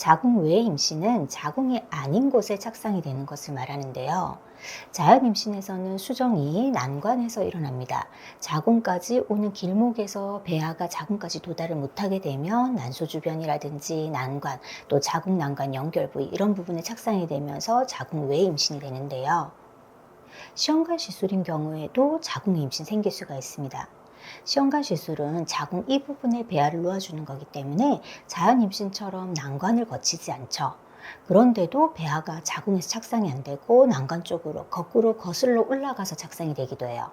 자궁 외 임신은 자궁이 아닌 곳에 착상이 되는 것을 말하는데요. 자연 임신에서는 수정이 난관에서 일어납니다. 자궁까지 오는 길목에서 배아가 자궁까지 도달을 못하게 되면 난소 주변이라든지 난관, 또 자궁 난관 연결 부위 이런 부분에 착상이 되면서 자궁 외 임신이 되는데요. 시험관 시술인 경우에도 자궁 임신 생길 수가 있습니다. 시험관 시술은 자궁 이 부분에 배아를 놓아주는 거기 때문에 자연 임신처럼 난관을 거치지 않죠. 그런데도 배아가 자궁에서 착상이 안 되고 난관 쪽으로 거꾸로 거슬러 올라가서 착상이 되기도 해요.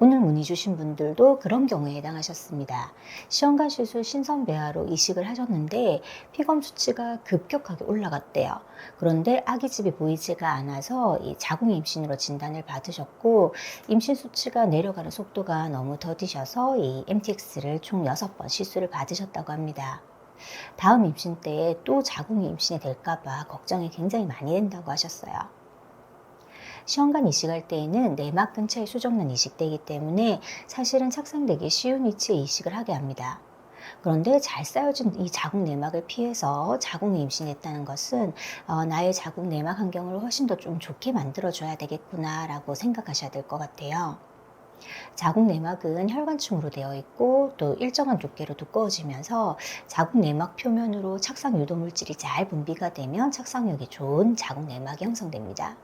오늘 문의 주신 분들도 그런 경우에 해당하셨습니다. 시험관 시술 신선 배아로 이식을 하셨는데 피검 수치가 급격하게 올라갔대요. 그런데 아기 집이 보이지가 않아서 이 자궁 임신으로 진단을 받으셨고 임신 수치가 내려가는 속도가 너무 더디셔서 이 MTX를 총 6번 시술을 받으셨다고 합니다. 다음 임신 때에 또 자궁이 임신이 될까봐 걱정이 굉장히 많이 된다고 하셨어요. 시험관 이식할 때에는 내막 근처에 수정란 이식되기 때문에 사실은 착상되기 쉬운 위치에 이식을 하게 합니다. 그런데 잘 쌓여진 이 자궁 내막을 피해서 자궁이 임신했다는 것은 어, 나의 자궁 내막 환경을 훨씬 더 좀 좋게 만들어줘야 되겠구나라고 생각하셔야 될 것 같아요. 자궁 내막은 혈관층으로 되어 있고 또 일정한 두께로 두꺼워지면서 자궁 내막 표면으로 착상 유도 물질이 잘 분비가 되면 착상력이 좋은 자궁 내막이 형성됩니다.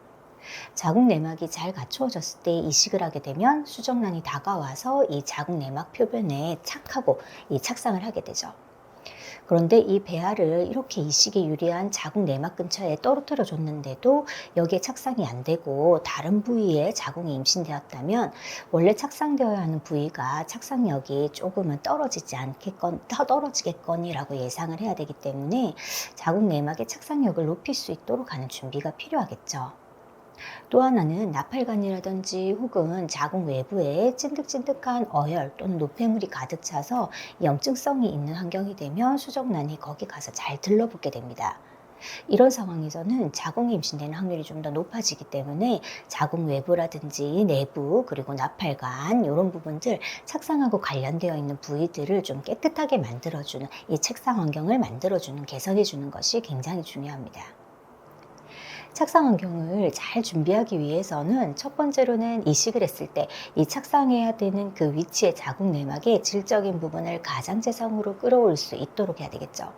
자궁 내막이 잘 갖추어졌을 때 이식을 하게 되면 수정란이 다가와서 이 자궁 내막 표면에 착하고 이 착상을 하게 되죠. 그런데 이 배아를 이렇게 이식에 유리한 자궁 내막 근처에 떨어뜨려 줬는데도 여기에 착상이 안 되고 다른 부위에 자궁이 임신되었다면 원래 착상되어야 하는 부위가 착상력이 조금은 떨어지지 않겠건 떨어지겠거니라고 예상을 해야 되기 때문에 자궁 내막의 착상력을 높일 수 있도록 하는 준비가 필요하겠죠. 또 하나는 나팔관이라든지 혹은 자궁 외부에 찐득찐득한 어혈 또는 노폐물이 가득 차서 염증성이 있는 환경이 되면 수정란이 거기 가서 잘 들러붙게 됩니다. 이런 상황에서는 자궁이 임신되는 확률이 좀 더 높아지기 때문에 자궁 외부라든지 내부 그리고 나팔관 이런 부분들 착상하고 관련되어 있는 부위들을 좀 깨끗하게 만들어주는 이 책상 환경을 만들어주는 개선해주는 것이 굉장히 중요합니다. 착상 환경을 잘 준비하기 위해서는 첫 번째로는 이식을 했을 때 이 착상해야 되는 그 위치의 자궁 내막의 질적인 부분을 가장재성으로 끌어올 수 있도록 해야 되겠죠.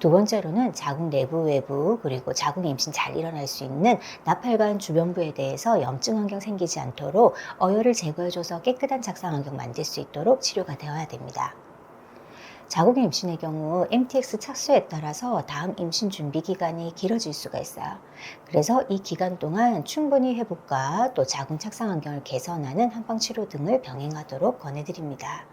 두 번째로는 자궁 내부 외부 그리고 자궁 임신 잘 일어날 수 있는 나팔관 주변부에 대해서 염증 환경 생기지 않도록 어혈을 제거해줘서 깨끗한 착상 환경 만들 수 있도록 치료가 되어야 됩니다. 자궁 임신의 경우 MTX 착수에 따라서 다음 임신 준비 기간이 길어질 수가 있어요. 그래서 이 기간 동안 충분히 회복과 또 자궁 착상 환경을 개선하는 한방 치료 등을 병행하도록 권해드립니다.